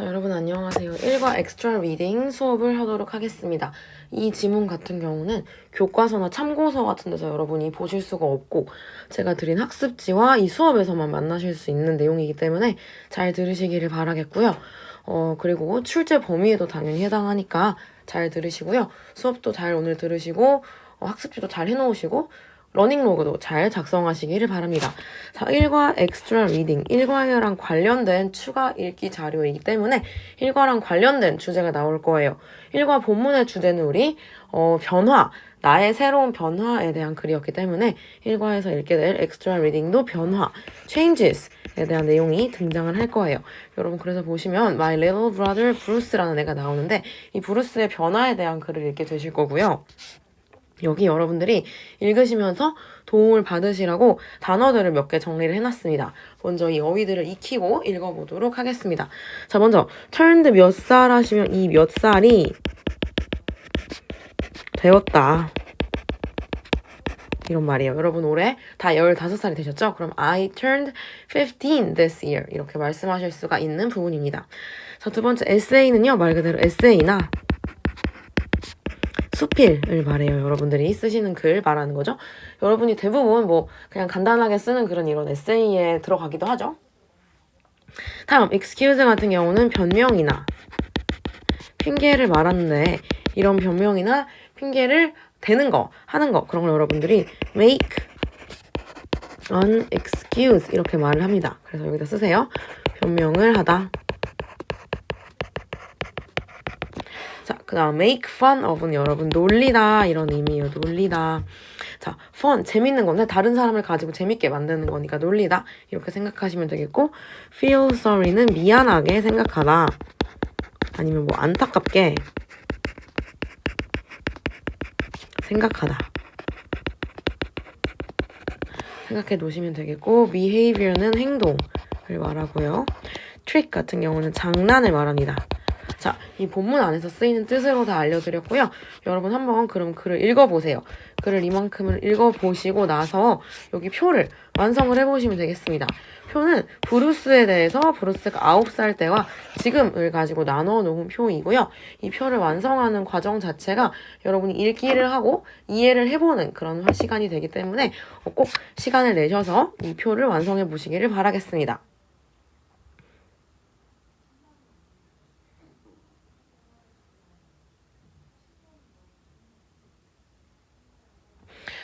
자, 여러분 안녕하세요. 1과 엑스트라 리딩 수업을 하도록 하겠습니다. 이 지문 같은 경우는 교과서나 참고서 같은 데서 여러분이 보실 수가 없고 제가 드린 학습지와 이 수업에서만 만나실 수 있는 내용이기 때문에 잘 들으시기를 바라겠고요. 어, 그리고 출제 범위에도 당연히 해당하니까 잘 들으시고요. 수업도 잘 오늘 들으시고 어, 학습지도 잘 해놓으시고 러닝로그도 잘 작성하시기를 바랍니다. 자, 1과 엑스트라 리딩, 1과랑 관련된 추가 읽기 자료이기 때문에 1과랑 관련된 주제가 나올 거예요. 1과 본문의 주제는 우리 어, 변화, 나의 새로운 변화에 대한 글이었기 때문에 1과에서 읽게 될 엑스트라 리딩도 변화, changes에 대한 내용이 등장을 할 거예요. 여러분 그래서 보시면 My Little Brother Bruce라는 애가 나오는데 이 브루스의 변화에 대한 글을 읽게 되실 거고요. 여기 여러분들이 읽으시면서 도움을 받으시라고 단어들을 몇 개 정리를 해놨습니다. 먼저 이 어휘들을 익히고 읽어보도록 하겠습니다. 자, 먼저 turned 몇 살 하시면 이 몇 살이 되었다. 이런 말이에요. 여러분 올해 다 15살이 되셨죠? 그럼 I turned 15 this year 이렇게 말씀하실 수가 있는 부분입니다. 자, 두 번째 에세이는요. 말 그대로 에세이나 수필을 말해요. 여러분들이 쓰시는 글 말하는 거죠. 여러분이 대부분 뭐 그냥 간단하게 쓰는 그런 이런 에세이에 들어가기도 하죠. 다음 excuse 같은 경우는 변명이나 핑계를 말하는데 이런 변명이나 핑계를 대는 거, 하는 거 그런 걸 여러분들이 make an excuse 이렇게 말을 합니다. 그래서 여기다 쓰세요. 변명을 하다. 자, 그 다음 make fun of는 여러분 놀리다 이런 의미예요. 놀리다. 자, fun 재밌는 건데 다른 사람을 가지고 재밌게 만드는 거니까 놀리다 이렇게 생각하시면 되겠고 feel sorry는 미안하게 생각하다. 아니면 뭐 안타깝게 생각하다. 생각해 놓으시면 되겠고 behavior는 행동을 말하고요. trick 같은 경우는 장난을 말합니다. 자, 이 본문 안에서 쓰이는 뜻으로 다 알려드렸고요. 여러분 한번 그럼 글을 읽어보세요. 글을 이만큼을 읽어보시고 나서 여기 표를 완성을 해보시면 되겠습니다. 표는 브루스에 대해서 브루스가 9살 때와 지금을 가지고 나눠 놓은 표이고요. 이 표를 완성하는 과정 자체가 여러분이 읽기를 하고 이해를 해보는 그런 시간이 되기 때문에 꼭 시간을 내셔서 이 표를 완성해 보시기를 바라겠습니다.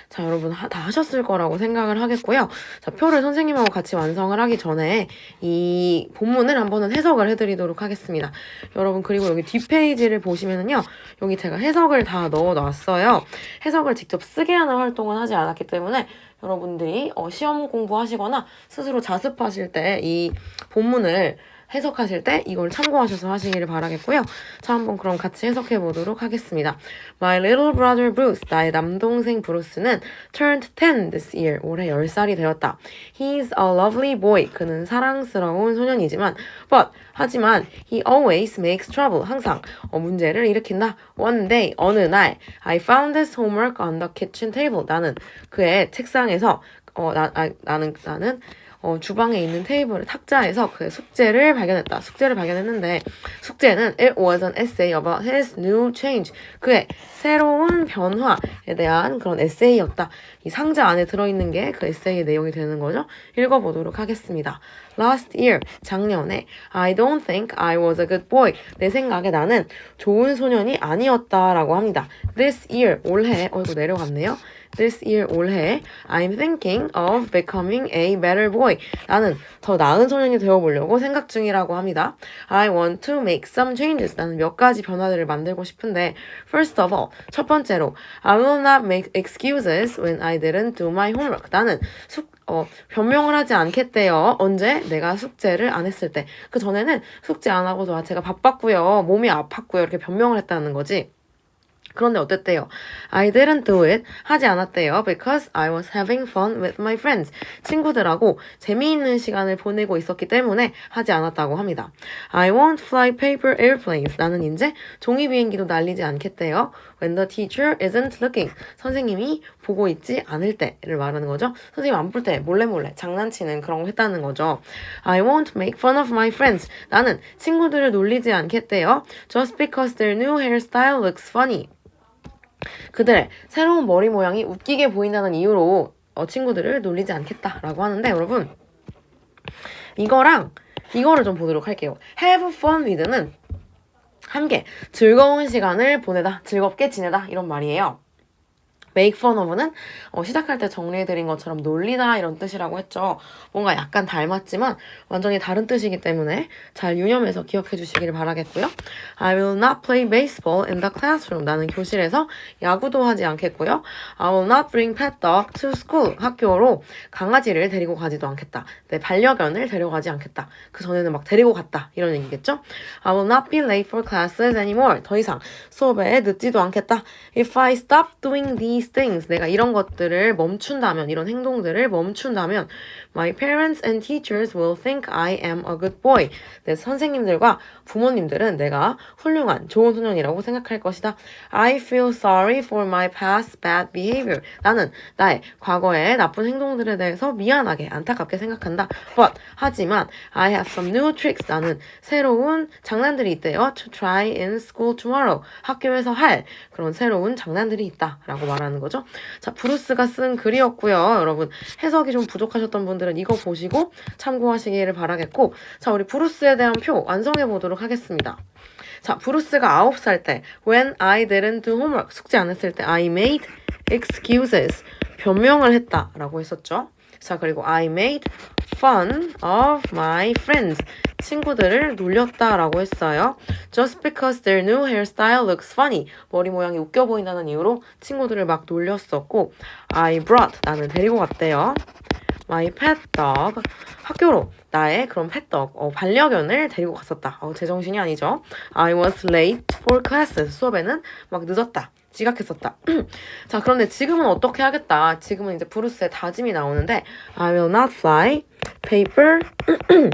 자, 여러분 하- 다 하셨을 거라고 생각을 하겠고요. 자, 표를 선생님하고 같이 완성을 하기 전에 이 본문을 한번은 해석을 해드리도록 하겠습니다. 여러분 그리고 여기 뒷페이지를 보시면은요. 여기 제가 해석을 다 넣어 놨어요. 해석을 직접 쓰게 하는 활동은 하지 않았기 때문에 여러분들이 어, 시험 공부하시거나 스스로 자습하실 때 이 본문을 해석하실 때 이걸 참고하셔서 하시기를 바라겠고요. 자, 한번 그럼 같이 해석해 보도록 하겠습니다. My little brother Bruce, 나의 남동생 브루스는 turned 10 this year, 올해 10살이 되었다. He's a lovely boy, 그는 사랑스러운 소년이지만, but, 하지만, he always makes trouble, 항상 어, 문제를 일으킨다. One day, 어느 날, I found his homework on the kitchen table. 나는 그의 책상에서, 어, 나, 아, 나는, 나는, 어, 주방에 있는 테이블 탁자에서 그의 숙제를 발견했다. 숙제를 발견했는데 숙제는 it was an essay about his new change. 그의 새로운 변화에 대한 그런 에세이였다. 이 상자 안에 들어있는 게 그 에세이의 내용이 되는 거죠. 읽어보도록 하겠습니다. Last year, 작년에 I don't think I was a good boy. 내 생각에 나는 좋은 소년이 아니었다라고 합니다. This year, 올해, 어이구 내려갔네요. This year, 올해 I'm thinking of becoming a better boy. 나는 더 나은 소년이 되어보려고 생각 중이라고 합니다. I want to make some changes. 나는 몇 가지 변화들을 만들고 싶은데 First of all, 첫 번째로 I will not make excuses when I didn't do my homework. 나는 숙, 어, 변명을 하지 않겠대요. 언제? 내가 숙제를 안 했을 때. 그 전에는 숙제 안 하고도 아, 제가 바빴고요. 몸이 아팠고요. 이렇게 변명을 했다는 거지. 그런데 어땠대요? I didn't do it. 하지 않았대요. Because I was having fun with my friends. 친구들하고 재미있는 시간을 보내고 있었기 때문에 하지 않았다고 합니다. I won't fly paper airplanes. 나는 이제 종이 비행기도 날리지 않겠대요. When the teacher isn't looking. 선생님이 보고 있지 않을 때를 말하는 거죠. 선생님 안 볼 때 몰래 몰래 장난치는 그런 거 했다는 거죠. I won't make fun of my friends. 나는 친구들을 놀리지 않겠대요. Just because their new hairstyle looks funny. 그들의 새로운 머리 모양이 웃기게 보인다는 이유로 어, 친구들을 놀리지 않겠다라고 하는데 여러분 이거랑 이거를 좀 보도록 할게요. Have fun with는 함께 즐거운 시간을 보내다, 즐겁게 지내다 이런 말이에요. Make fun of는 어, 시작할 때 정리해드린 것처럼 놀리다 이런 뜻이라고 했죠. 뭔가 약간 닮았지만 완전히 다른 뜻이기 때문에 잘 유념해서 기억해 주시길 바라겠고요. I will not play baseball in the classroom. 나는 교실에서 야구도 하지 않겠고요. I will not bring pet dog to school. 학교로 강아지를 데리고 가지도 않겠다. 내 반려견을 데려가지 않겠다. 그 전에는 막 데리고 갔다. 이런 얘기겠죠? I will not be late for classes anymore. 더 이상 수업에 늦지도 않겠다. If I stop doing these things, 내가 이런 것들을 멈춘다면, 이런 행동들을 멈춘다면, my parents and teachers will think I am a good boy. 내 선생님들과 부모님들은 내가 훌륭한 좋은 소년이라고 생각할 것이다. I feel sorry for my past bad behavior. 나는 나의 과거의 나쁜 행동들에 대해서 미안하게 안타깝게 생각한다. But 하지만 I have some new tricks. 나는 새로운 장난들이 있대요. To try in school tomorrow. 학교에서 할 그런 새로운 장난들이 있다라고 말 하는 거죠. 자, 브루스가 쓴 글이었고요. 여러분 해석이 좀 부족하셨던 분들은 이거 보시고 참고하시기를 바라겠고 자, 우리 브루스에 대한 표 완성해 보도록 하겠습니다. 자, 브루스가 9살 때 When I didn't do homework 숙제 안 했을 때 I made excuses 변명을 했다라고 했었죠. 자, 그리고 I made fun of my friends 친구들을 놀렸다라고 했어요. Just because their new hairstyle looks funny 머리 모양이 웃겨 보인다는 이유로 친구들을 막 놀렸었고 I brought 나는 데리고 갔대요. My pet dog 학교로 나의 그런 펫덕 어, 반려견을 데리고 갔었다. 어, 제정신이 아니죠. I was late for classes 수업에는 막 늦었다. 지각했었다. 자, 그런데 지금은 어떻게 하겠다. 지금은 이제 브루스의 다짐이 나오는데 I will not fly paper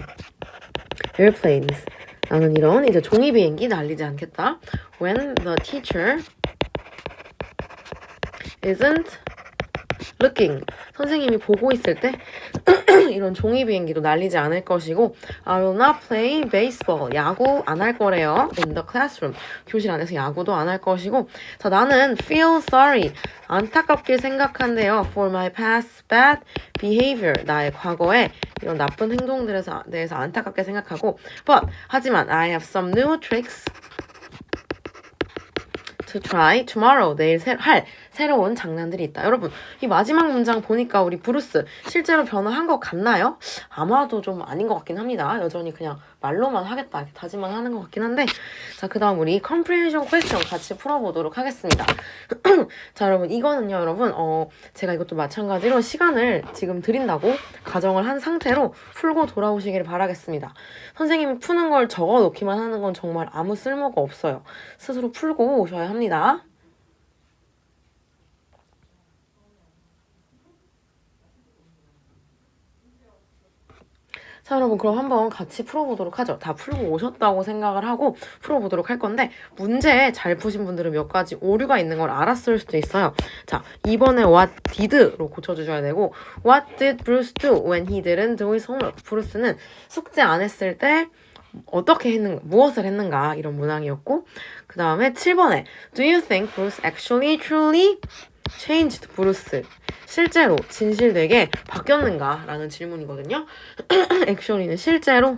airplanes. 나는 이런 이제 종이 비행기 날리지 않겠다. When the teacher isn't looking. 선생님이 보고 있을 때 이런 종이 비행기도 날리지 않을 것이고 I will not play baseball. 야구 안 할 거래요. In the classroom. 교실 안에서 야구도 안 할 것이고 자 나는 feel sorry. 안타깝게 생각한대요. For my past bad behavior. 나의 과거에 이런 나쁜 행동들에 대해서 안타깝게 생각하고 but 하지만 I have some new tricks to try tomorrow. 내일 새, 할 새로운 장난들이 있다. 여러분, 이 마지막 문장 보니까 우리 브루스 실제로 변화한 것 같나요? 아마도 좀 아닌 것 같긴 합니다. 여전히 그냥 말로만 하겠다 다짐만 하는 것 같긴 한데 자, 그 다음 우리 comprehension question 같이 풀어보도록 하겠습니다. 자, 여러분, 이거는요, 여러분, 어, 제가 이것도 마찬가지로 시간을 지금 드린다고 가정을 한 상태로 풀고 돌아오시길 바라겠습니다. 선생님이 푸는 걸 적어 놓기만 하는 건 정말 아무 쓸모가 없어요. 스스로 풀고 오셔야 합니다. 자, 여러분, 그럼 한번 같이 풀어보도록 하죠. 다 풀고 오셨다고 생각을 하고 풀어보도록 할 건데, 문제 잘 푸신 분들은 몇 가지 오류가 있는 걸 알았을 수도 있어요. 자, 이번에 what did로 고쳐주셔야 되고, what did Bruce do when he didn't do his homework? 브루스는 숙제 안 했을 때 어떻게 했는가, 무엇을 했는가, 이런 문항이었고, 그 다음에 7번에, do you think Bruce actually truly changed? 실제로 진실되게 바뀌었는가? 라는 질문이거든요. 액션이는 실제로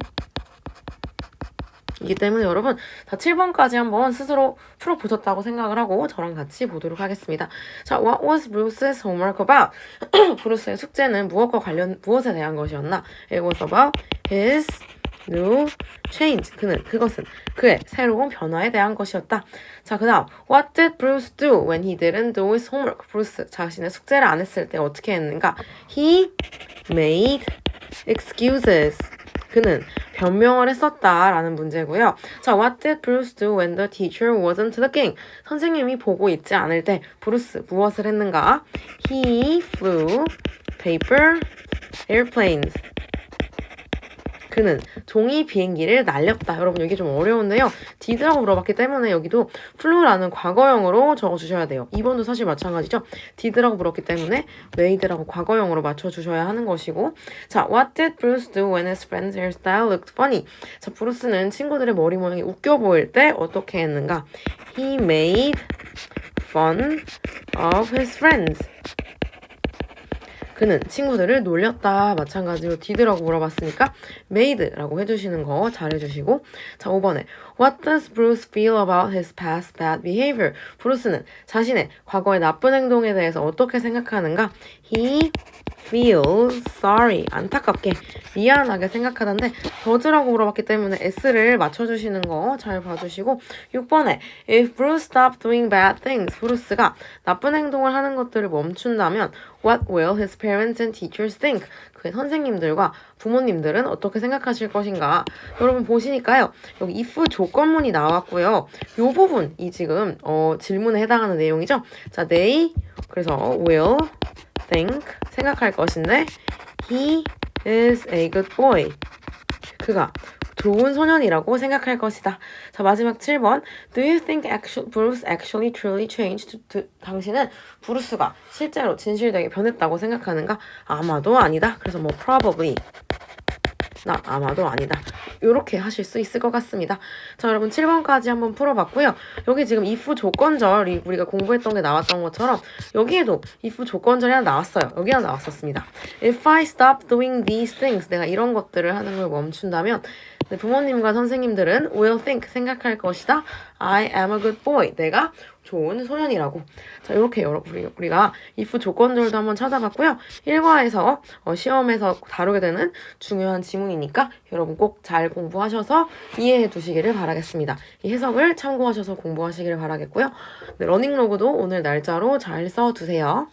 이기 때문에 여러분 자 7번까지 한번 스스로 풀어보셨다고 생각을 하고 저랑 같이 보도록 하겠습니다. 자, what was Bruce's homework about? 브루스의 숙제는 무엇과 관련 무엇에 대한 것이었나? It was about his new change. 그는 그것은 그의 새로운 변화에 대한 것이었다. 자, 그다음 What did Bruce do when he didn't do his homework? 브루스 자신의 숙제를 안 했을 때 어떻게 했는가? He made excuses. 그는 변명을 했었다라는 문제고요. 자, what did Bruce do when the teacher wasn't looking? 선생님이 보고 있지 않을 때 브루스 무엇을 했는가? He flew paper airplanes. 그는 종이 비행기를 날렸다. 여러분 여기 좀 어려운데요. did라고 물어봤기 때문에 여기도 flu라는 과거형으로 적어주셔야 돼요. 2번도 사실 마찬가지죠. did라고 물었기 때문에 made라고 과거형으로 맞춰주셔야 하는 것이고 자, what did Bruce do when his friend's hairstyle looked funny? 자, 브루스는 친구들의 머리 모양이 웃겨 보일 때 어떻게 했는가? He made fun of his friends. 그는 친구들을 놀렸다. 마찬가지로 did라고 물어봤으니까 made라고 해주시는 거 잘해주시고 자 5번에 What does Bruce feel about his past bad behavior? 브루스는 자신의 과거의 나쁜 행동에 대해서 어떻게 생각하는가? He feels sorry. 안타깝게 미안하게 생각하던데 does라고 물어봤기 때문에 s를 맞춰주시는 거 잘 봐주시고 6번에 If Bruce stopped doing bad things 브루스가 나쁜 행동을 하는 것들을 멈춘다면 What will his parents and teachers think? 그의 선생님들과 부모님들은 어떻게 생각하실 것인가? 여러분 보시니까요. 여기 if 조건문이 나왔고요. 요 부분이 지금 어, 질문에 해당하는 내용이죠. 자, they 그래서 will think 생각할 것인데 he is a good boy. 그가 좋은 소년이라고 생각할 것이다. 자, 마지막 7번. Do you think actual, Bruce actually truly changed? 두- 당신은 브루스가 실제로 진실되게 변했다고 생각하는가? 아마도 아니다. 그래서 뭐 probably. 나 아마도 아니다. 이렇게 하실 수 있을 것 같습니다. 자, 여러분 7번까지 한번 풀어봤고요. 여기 지금 if 조건절이 우리가 공부했던 게 나왔던 것처럼 여기에도 if 조건절이 하나 나왔어요. 여기 하나 나왔었습니다. If I stop doing these things, 내가 이런 것들을 하는 걸 멈춘다면 네, 부모님과 선생님들은 will think, 생각할 것이다. I am a good boy. 내가 좋은 소년이라고. 자, 이렇게 여러분 우리- 우리가 if 조건절도 한번 찾아봤고요. 1과에서 어, 시험에서 다루게 되는 중요한 지문이니까 여러분 꼭 잘 공부하셔서 이해해 두시기를 바라겠습니다. 이 해석을 참고하셔서 공부하시기를 바라겠고요. 네, 러닝로그도 오늘 날짜로 잘 써두세요.